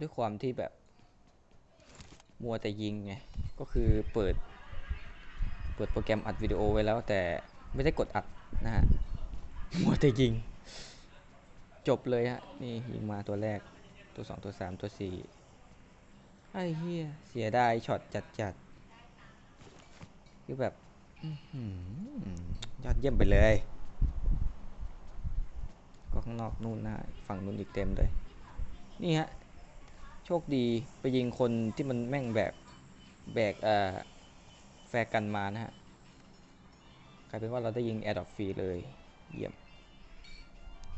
ด้วยความที่แบบ มัวแต่ยิงไง ก็คือเปิด เปิดโปรแกรมอัดวิดีโอไว้แล้ว แต่ไม่ได้กดอัดนะฮะ มัวแต่ยิง จบเลยฮะ นี่ยิงมาตัวแรก ตัวสองตัวสามตัวสี่ไอ้เหี้ย เสียดายช็อตจัดจัดคือแบบอยอดเยี่ยมไปเลย ก็ข้างนอกนู่นนะฝั่งนู้นอีกเต็มเลย นี่ฮะ โชคดีไปยิงคนที่มันแม่งแบกแบกเอ่อแฟกันมานะฮะกลายเป็นว่าเราได้ยิงแอร์ดอปฟรีเลย เยี่ยม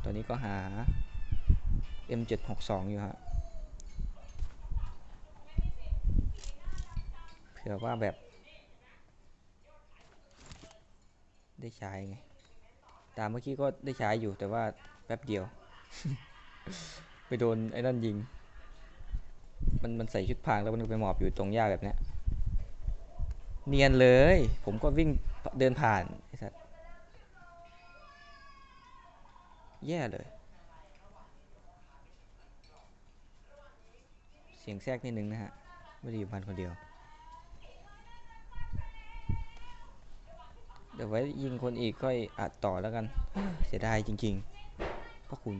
ตอนนี้ก็หา M762 อยู่ฮะเผื่อว่าแบบ ได้ใช้ไง ตามเมื่อกี้ก็ได้ใช้อยู่แต่ว่าแป๊บเดียว ไปโดนไอ้นั่นยิง มันมันใส่ชุดพรางแล้วมันไปหมอบอยู่ตรงหญ้าแบบเนี้ย เนียนเลย ผมก็วิ่งเดินผ่านไอ้สัสแย่เลย เสียงแทรกนิดนึงนะฮะ ไม่ได้อยู่บ้านคนเดียว เดี๋ยวไว้ยิงคนอีกค่อยอัดต่อแล้วกัน เสียดายจริงๆพระคุณ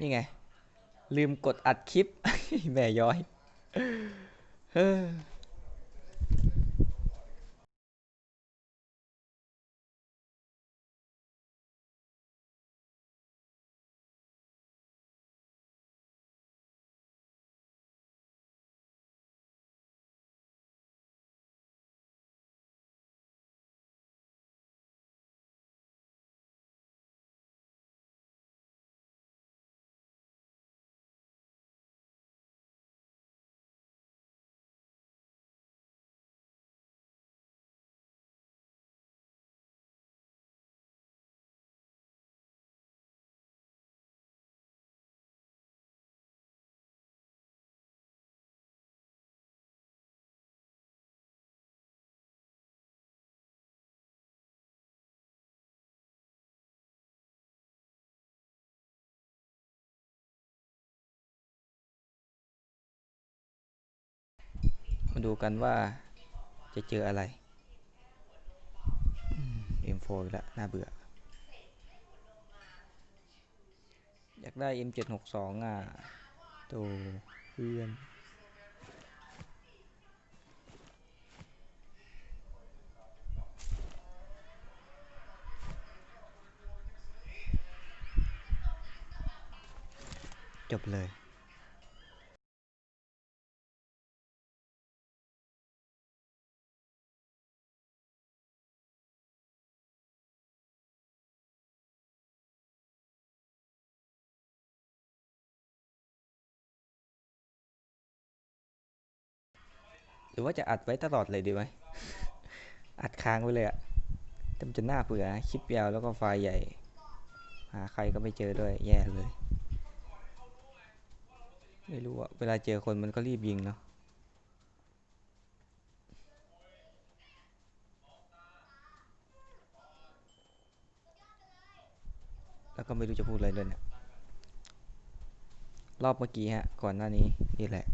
นี่ไง ลืมกดอัดคลิป แม่ย้อย เฮ้อ ดูกันว่าจะเจออะไรอืม M4 อีกแล้วน่าเบื่อ อยากได้ M762 อะโตเพื่อนจบเลย หรือว่าจะอัดไว้ตลอดเลยดีไหมอัดค้างไว้เลยอะแต่มันจะน่าเบื่อคลิปยาวแล้วก็ไฟล์ใหญ่ หาใครก็ไม่เจอด้วยแย่เลย ไม่รู้อะเวลาเจอคนมันก็รีบยิงเนาะแล้วก็ไม่รู้จะพูดอะไรเลยเนี่ยรอบเมื่อกี้ฮะ ก่อนหน้านี้นี่แหละ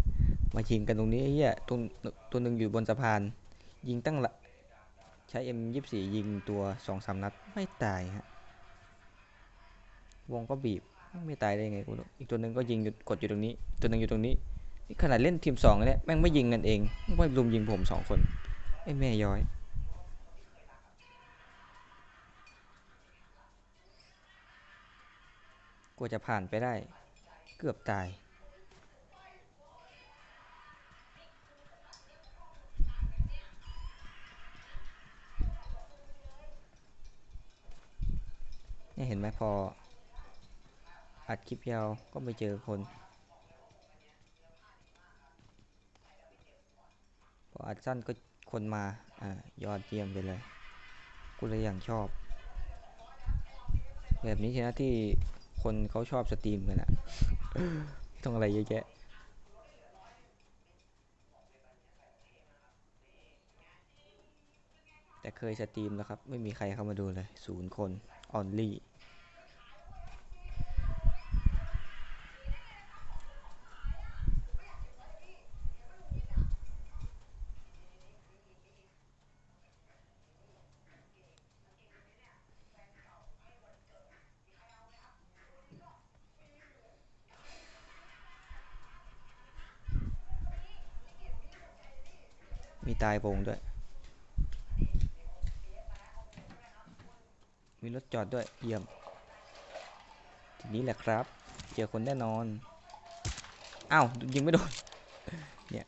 มายิงกันตรงนี้ไอ้เหี้ยตรงตัวหนึ่งอยู่บนสะพาน ยิงตั้งละใช้ M24 ยิงตัวสองสามนัดไม่ตายฮะวงก็บีบไม่ตายได้ไงกูอีกตัวหนึ่งก็ยิงกดอยู่ตรงนี้ ตัวหนึ่งอยู่ตรงนี้นี่ขนาดเล่นทีมสองเนี่ยแม่งไม่ยิงกันเองไม่รุมยิงผมสองคนไอ้แม่ย้อยกว่าจะผ่านไปได้ เกือบตาย เห็นไหมพอ อัดคลิปยาวก็ไม่เจอคน พออัดสั้นก็คนมา อ่ายอดเยี่ยมไปเลย กูเลยอย่างชอบ แบบนี้ใช่นะที่คนเขาชอบสตรีมกันอะไม่ต้องอะไรเยอะแยะแต่เคยสตรีมแล้วครับ ไม่มีใครเข้ามาดูเลยศูนย์คนออนลี่ ตายวงด้วย มีรถจอดด้วย เยี่ยม ทีนี้แหละครับ เจอคนแน่นอน อ้าว ยิงไม่โดน เนี่ย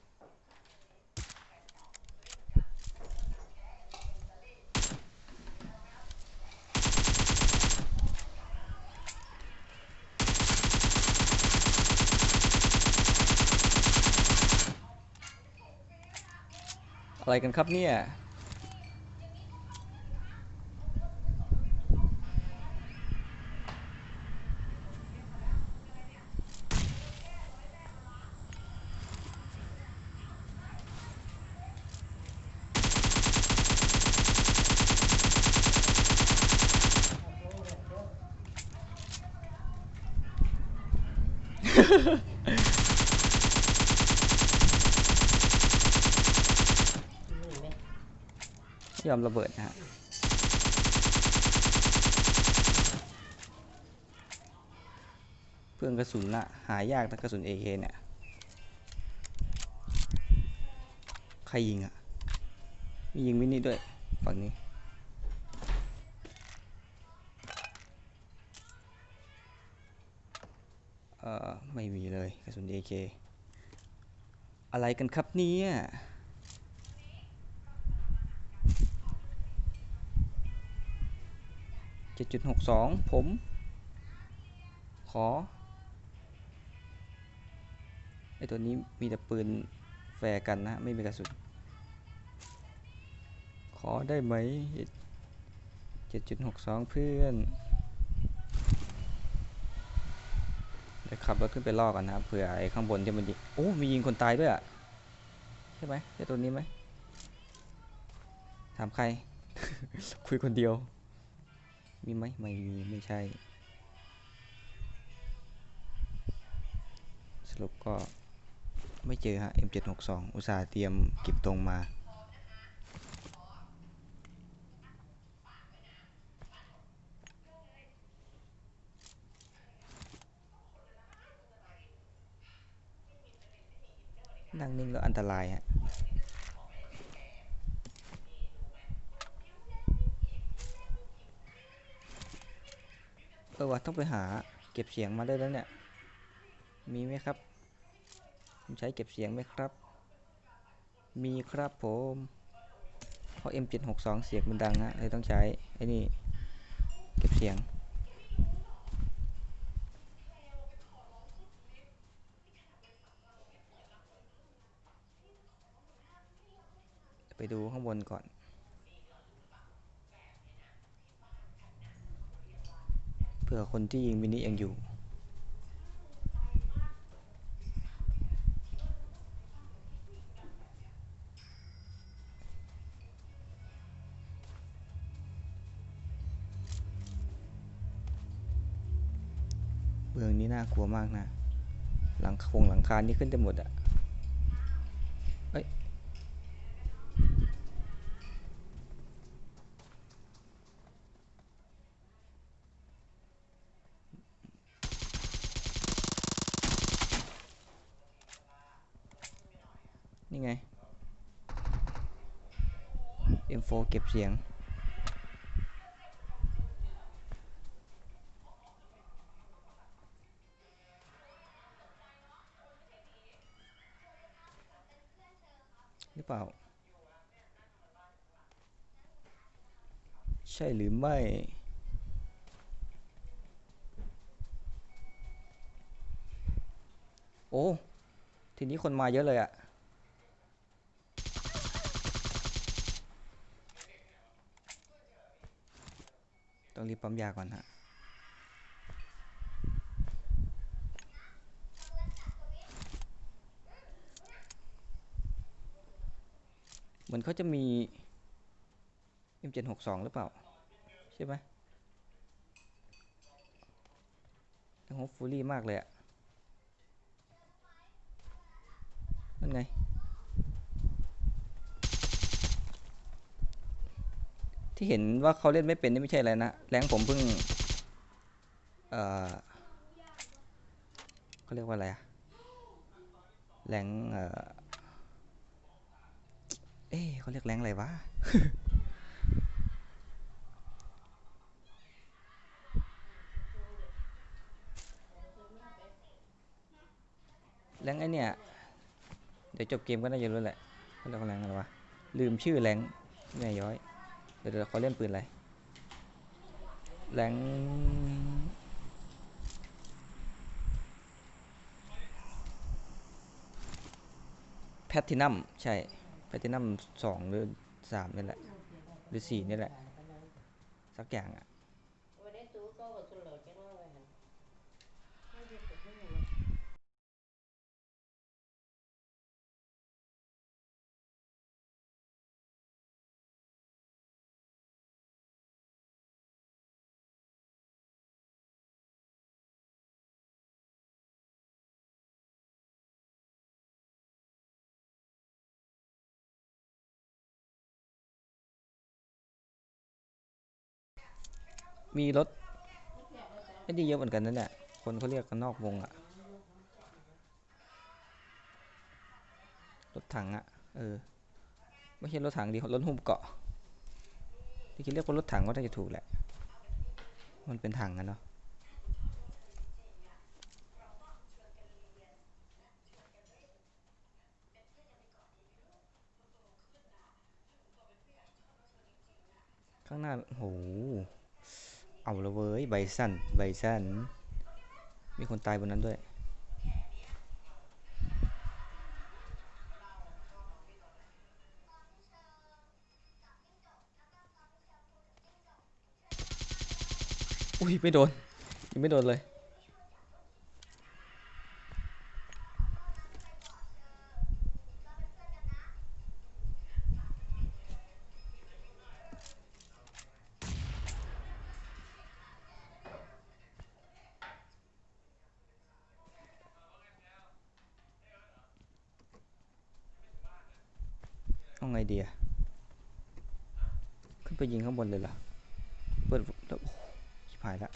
อะไรกันครับเนี่ยไหม ยอมระเบิดนะฮะเพื่องกระสุนอะหายากนะกระสุน AK เนี่ยใครยิงอะมียิงมินิด้วยฝั่งนี้เอ่อไม่มีเลยกระสุน AK อะไรกันครับเนี่ย เจ็ดจุดหกสองผม ขอไอตัวนี้มีแต่ปืนแฟร์กันนะ ไม่มีกระสุน ขอได้ไหมเจ็ดจุดหกสองเพื่อนเดี๋ยวขับรถขึ้นไปลอกกันนะครับเผื่อไอ้ข้างบนที่มันยิงโอ้มียิงคนตายด้วยอะใช่ไหมใช่ตัวนี้ไหมถามใคร คุยคนเดียว มีไหมไม่มี ไม่ใช่ สรุปก็ไม่เจอฮะ M762 อุตส่าห์เตรียมเก็บตรงมา นั่งนิ่งแล้วอันตรายฮะ ออว่ะต้องไปหาเก็บเสียงมาได้แล้วเนี่ย มีไหมครับผมใช้เก็บเสียงไหมครับ มีครับผม เพราะ M762 เสียงมันดังฮะเลยต้องใช้ไอ้นี่เก็บเสียง ไปดูข้างบนก่อน ผื่อคนที่ยิงมินิยังอยู่ เมืองนี้น่ากลัวมากนะ หลังคงหลังคานี่ขึ้นได้หมดอะเอ้ย นี่ไง M4 เสียง หรือเปล่า ใช่หรือไม่โอ้ ทีนี้คนมาเยอะเลยอะต้อง รีบปั๊มยาก่อนฮะเหมือนเขาจะมี M762 หรือเปล่า ใช่ไหมโฮฟูลี่มากเลยอะนั่นไง ที่เห็นว่าเขาเล่นไม่เป็นนี่ไม่ใช่อะไรนะ แรงผมเพิ่ง เอ่อเขาเรียกว่าอะไรอะแรงเอ่อเอ๊เขาเรียกแรงอะไรวะแรงไอเนี่ย เดี๋ยวจบเกมก็น่าจะรู้แหละเขาเรียกว่าแรงอะไรวะ ลืมชื่อแรงแม่ย้อย เดี๋ยวเขาเล่นปืนอะไรแรงแพทตินัมใช่แพทตินัมสองหรือสามนี่แหละ หรือสี่นี่แหละ สักอย่างอะ มีรถไอ้ดีเยอะเหมือนกันนั่นแหละคนเขาเรียกกันนอกวงอะรถถังอะเออไม่ใช่รถถังดิรถหุ้มเกาะที่คิดเรียกว่ารถถังก็น่าจะถูกแหละ มันเป็นถังอะเนาะข้างหน้าโอ้โห เอาละเว้ย ใบสั้น ใบสั้น มีคนตายบนนั้นด้วย อุ้ย ไม่โดน ยังไม่โดนเลย เอาไงดีอะขึ้นไปยิงข้างบนเลยเหรอ เปิดแล้วโอ้ชิบหายละ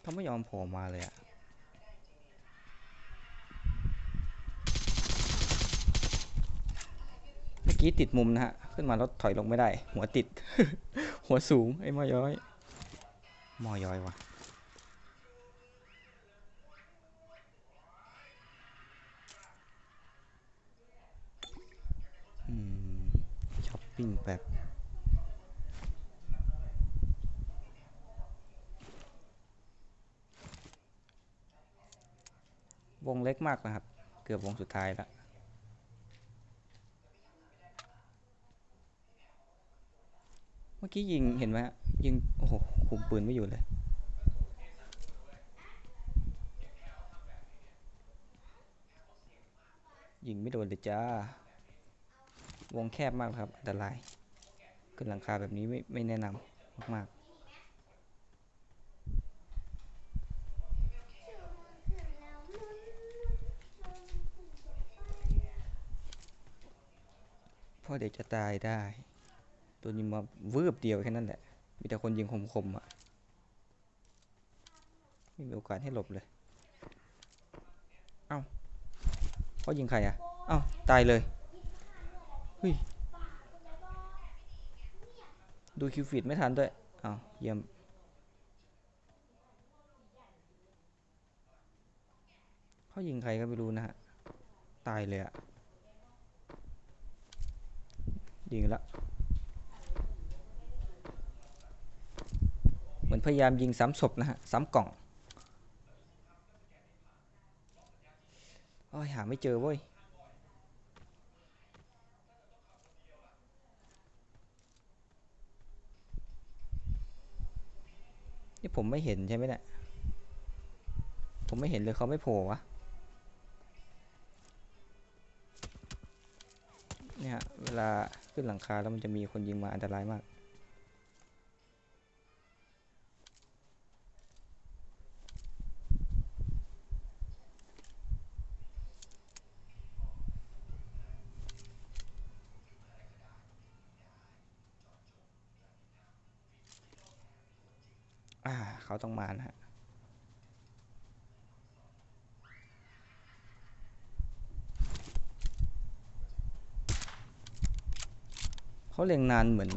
เขาไม่ยอมโผล่มาเลยอะเมื่อกี้ติดมุมนะฮะ ขึ้นมาแล้วถอยลงไม่ได้ หัวติด หัวสูง ไอ้มอย้อย มอย้อยวะอืมช้อ ปิ้งแบบวงเล็กมากนะครับ เกือบวงสุดท้ายแล้วเมื่อกี้ยิงเห็นไหมฮะยิง โอ้โหคุมปืนไม่อยู่เลย ยิงไม่โดนเลยจ้า วงแคบมากครับอันตรายขึ้นหลังคาแบบนี้ไม่ไม่แนะนำมากๆพราะเดี๋ยวจะตายได้ ตัวนี้มาวืบเดียวแค่นั้นแหละ มีแต่คนยิงคมๆอะไม่มีโอกาสให้หลบเลย เอ้าเขายิงใครอะ เอ้าตายเลย ฮ้ย ดูคิวฟีดไม่ทันด้วยอ้าวเยี่ยม เขายิงใครก็ไม่รู้นะฮะ ตายเลยอะยิงละเหมือนพยายามยิงซ้ำศพนะฮะ ซ้ำกล่องโอ้ยหาไม่เจอเว้ย ผมไม่เห็นใช่ไหมเนี่ย ผมไม่เห็นเลยเขาไม่โผล่วะเนี่ยเวลาขึ้นหลังคาแล้วมันจะมีคนยิงมาอันตรายมาก เขาต้องมานะฮะเขาเล็งนานเหมือน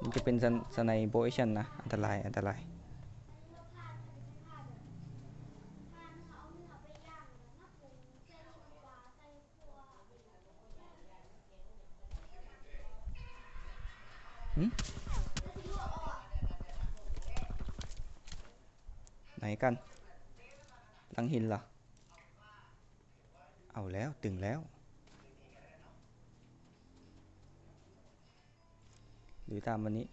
มันจะเป็นสไนโบเอชันนะ อันตราย อันตรายหืม นกัน หลังหินเหรอเอาแล้วตึงแล้ว หรือตามวันนี้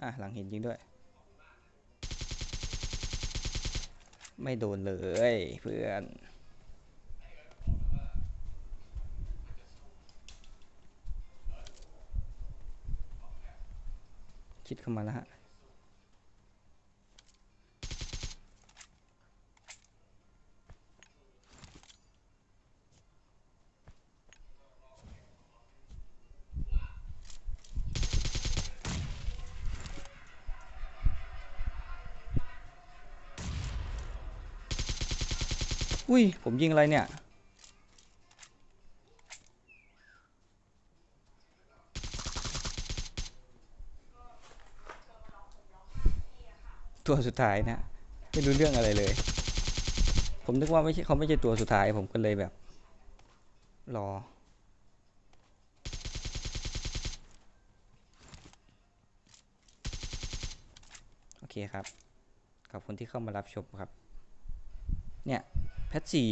อะ หลังหินจริงด้วยไม่โดนเลยเพื่อน คิดเข้ามาแล้วฮะอุ้ย ผมยิงอะไรเนี่ย ตัวสุดท้ายนะไม่รู้เรื่องอะไรเลย ผมนึกว่าไม่ใช่เขาไม่ใช่ตัวสุดท้ายผมก็เลยแบบ รอ โอเคครับ ขอบคุณที่เข้ามารับชมครับ เนี่ย แพทสี่